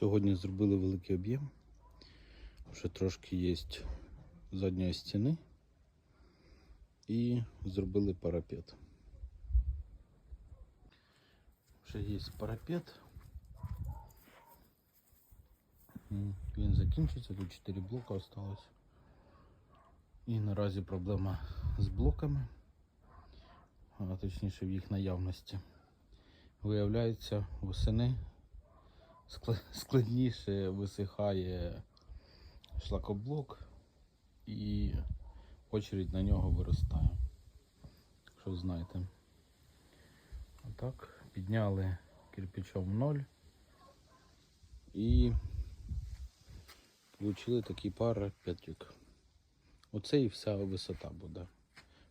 Сьогодні зробили великий об'єм. Вже трошки є задньої стіни. І зробили парапет. Вже є парапет. Він закінчиться, тут 4 блока осталось. І наразі проблема з блоками, а точніше в їх наявності. Виявляється, восени складніше висихає шлакоблок і очередь на нього виростає. Якщо знаєте. Отак, підняли кирпичом 0 і отримали такий парапетик. Оце і вся висота буде.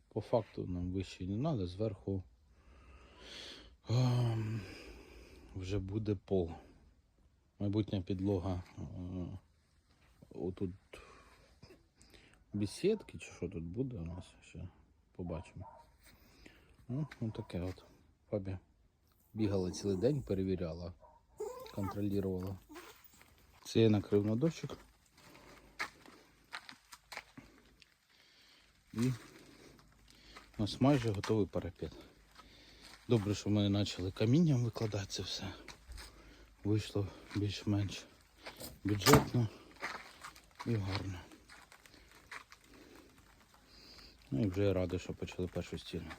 По факту нам вище не треба, зверху ем, вже буде пол. Майбутня підлога е, отут бесідки чи що тут буде у нас ще побачимо. Ну, ну таке от. Фабі бігала цілий день, перевіряла, контролювала. Це я накрив на дощик. І у нас майже готовий парапет. Добре, що ми почали камінням викладати це все. Вийшло більш-менш бюджетно і гарно. Ну і вже я радий, що почали першу стіну.